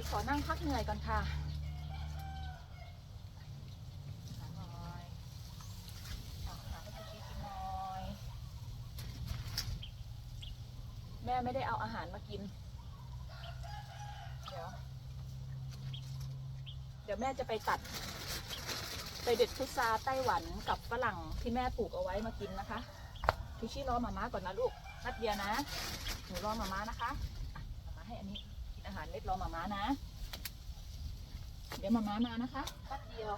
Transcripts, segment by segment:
ไปขอนั่งพักเหนื่อยก่อนค่ะแม่ไม่ได้เอาอาหารมากิน เดี๋ยว เดี๋ยวแม่จะไปตัด ไปเด็ดพุทราไต้หวันกับฝรั่งที่แม่ปลูกเอาไว้มากินนะคะพิชี่รอมาม่าก่อนนะลูกนัดเดียวนะ หนูรอมาม่านะคะมาให้อันนี้ อาหารเล็ดรอมาม้านะ เดี๋ยวมาม้ามานะคะแป๊บเดียว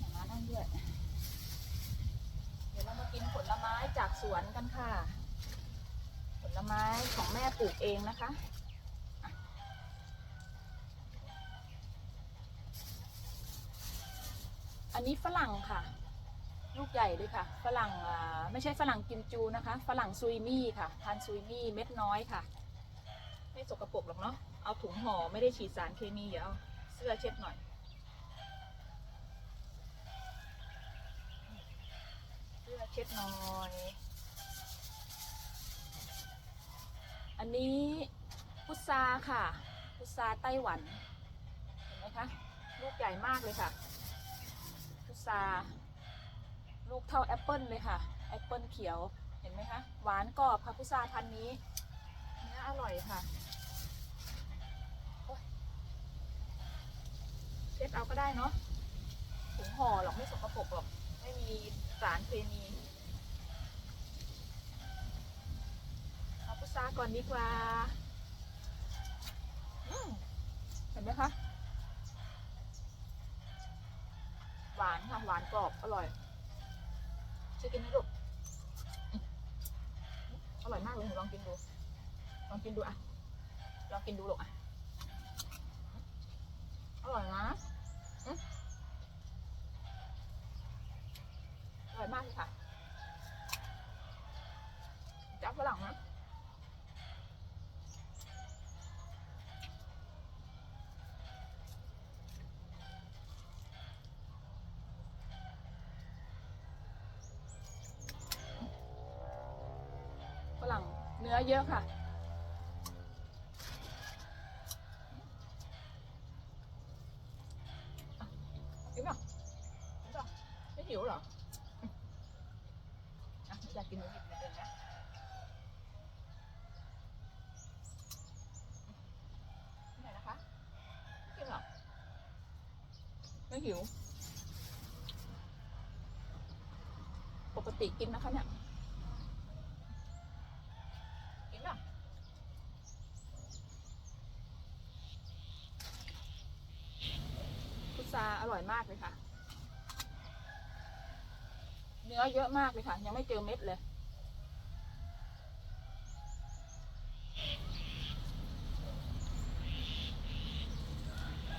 มาม่านั่งด้วย เดี๋ยวเรามากินผลไม้จาก สวนกันค่ะ ผลไม้ของแม่ปลูกเองนะคะอันนี้ฝรั่งค่ะ ลูกใหญ่เลยค่ะ ฝรั่งไม่ใช่ฝรั่งกิมจูนะคะ ฝรั่งซุยมี่ค่ะทานซุยมี่เม็ดน้อยค่ะ ไม่สกปรกหรอกเนาะเอาถุงห่อไม่ได้ฉีดสารเคมีเดี๋ยวเอาเสื้อเช็ดหน่อย เสื้อเช็ดหน่อย อันนี้พุทราค่ะ พุทราไต้หวัน เห็นไหมคะ ลูกใหญ่มากเลยค่ะ พุทราลูกเท่าแอปเปิลเลยค่ะ แอปเปิลเขียว เห็นไหมคะ หวานกรอบค่ะพุทราพันธุ์นี้เนื้ออร่อยค่ะเช็ดเอาก็ได้เนาะถุงห่อหรอกไม่สกปรกหรอก ไม่มีสารเคมี เอาพุทราก่อนดีกว่าอืมเห็นไหมคะ หวานค่ะ หวานกรอบอร่อยช่วยกินไหมลูกอืมอร่อยมากเลยหนูลองกินดู ลองกินดูอะ ลองกินดูลูกอะ อร่อยนะอืมอร่อยมากเลยค่ะจับฝรั่งนะ ฝรั่งเนื้ อเยอะค่ะ กินป่ะกินป่ะไม่หิวเหรออะอยากกินหนูหยิบมาเองนะที่ไหนนะคะไม่กินหรอไม่หิว ปกติกินนะคะเนี่ย กินป่ะพุท ร่อยมากเลยค่ะ เนื้อเยอะมากเลยค่ะ ยังไม่เจอเม็ดเลย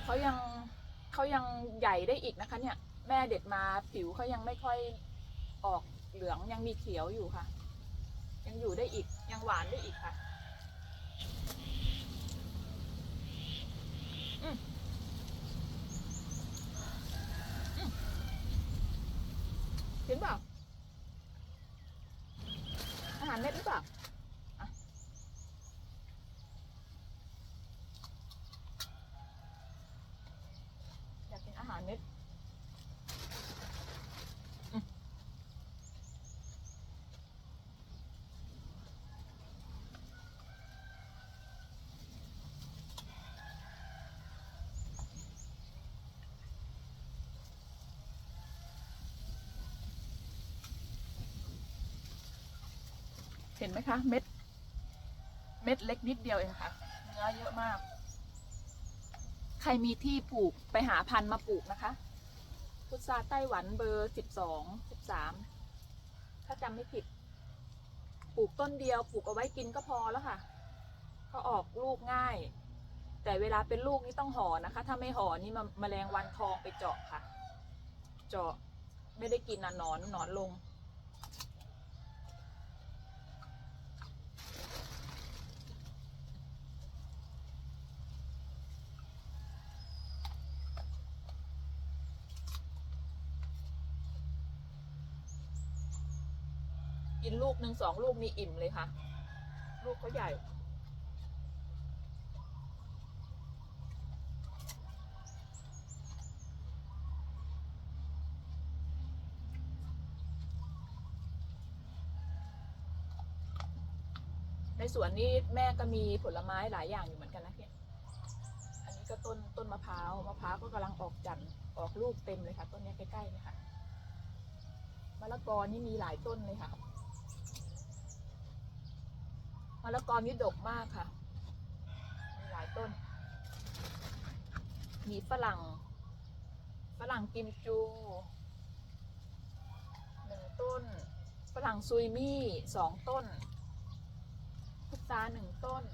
เขายังเขายังใหญ่ได้อีกนะคะ เนี่ย แม่เด็ดมาผิวเขายังไม่ค่อยออกเหลืองยังมีเขียวอยู่ค่ะ ยังอยู่ได้อีกยังหวานได้อีกค่ะ อืมอืมกินเปล่า อาหารเม็ดหรือเปล่าอะอยากกินอาหารเม็ดอืม เห็นไหมคะ เม็ด เม็ดเล็กนิดเดียวเองค่ะ เนื้อเยอะมาก ใครมีที่ปลูกไปหาพันธุ์มาปลูกนะคะพุทราไต้หวันเบอร์สิบสองสิบสามถ้าจำไม่ผิด ปลูกต้นเดียวปลูกเอาไว้กินก็พอแล้วค่ะเขาออกลูกง่าย แต่เวลาเป็นลูกนี่ต้องห่อนะคะ ถ้าไม่ห่อนี่มแมลงวันทองไปเจาะค่ะ เจาะไม่ได้กินอะหนอนหนอนลง กินลูกหนึ่งสองลูกนี่อิ่มเลยค่ะ ลูกเขาใหญ่ ในสวนนี้แม่ก็มีผลไม้หลายอย่างอยู่เหมือนกันนะพี่อันนี้ก็ต้นต้นมะพร้าวมะพร้าวก็กำลังออกจันทร์ออกลูกเต็มเลยค่ะ ต้นนี้ใกล้ๆเลยค่ะมะละกอนี่มีหลายต้นเลยค่ะ มะละกอนี่ดกมากค่ะมีหลายต้น มีฝรั่ง ฝรั่งกิมจูหนึ่งต้น ฝรั่งซุยมี่สองต้น พุทราหนึ่งต้น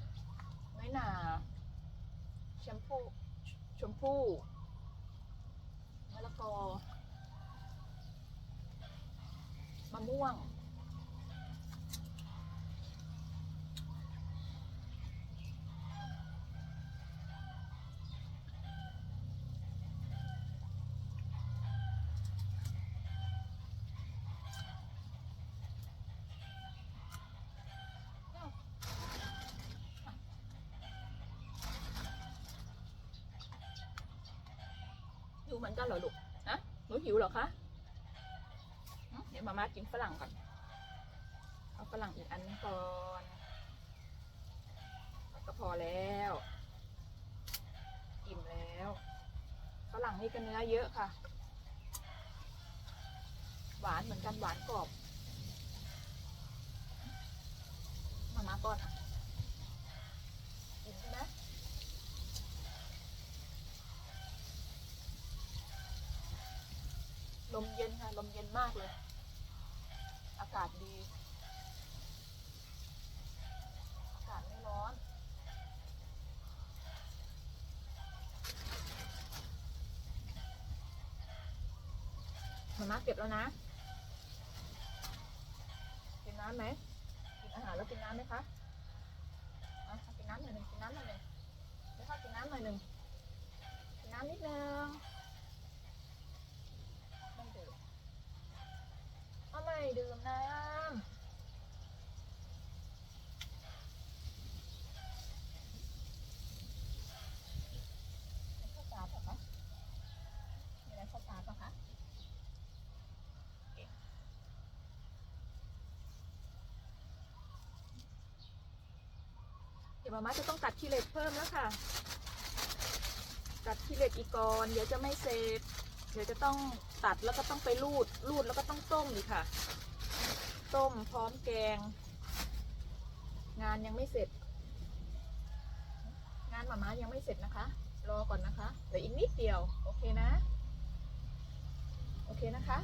น้อยหนาแชมพูชมพู่มะละกอมะม่วง เหมือนกันเหรอลูกนะหนูหิวเหรอคะเดี๋ยวมาม่ากินฝรั่งก่อน เอาฝรั่งอีกอันก่อนก็พอแล้วอิ่มแล้วฝรั่งนี่ก็เนื้อเยอะค่ะ หวานเหมือนกันหวานกรอบ มาม่าก่อนอะอิ่มใช่ไหม ลมเย็นค่ะ ลมเย็นมากเลย อากาศดี อากาศไม่ร้อน มาม่าเก็บแล้วนะ กินน้ำไหม กินอาหารแล้วกินน้ำไหมคะอะกินน้ำหน่อยหนึ่งกินน้ำหน่อยหนึ่งไม่เข้ากินน้ำหน่อยหนึ่งกินน้ำนิดนึง ไม่ดื่มเอาไม่ดื่มน้ำเป็นข้าวสารเปล่าคะมีอะไรข้าวสารเปล่าคะโอเคเดี๋ยว มาม่าจะต้องตัดขี้เหล็กเพิ่มแล้วค่ะ ตัดขี้เหล็กอีกก่อนเดี๋ยวจะไม่เสร็จเดี๋ยวจะต้องตัดแล้วก็ต้องไปรูด รูดแล้วก็ต้องต้มอีค่ะ ต้มพร้อมแกง งานยังไม่เสร็จ งานหมาม้ายังไม่เสร็จนะคะ รอก่อนนะคะเหลืออีกนิดเดียว โอเคนะ โอเคนะคะ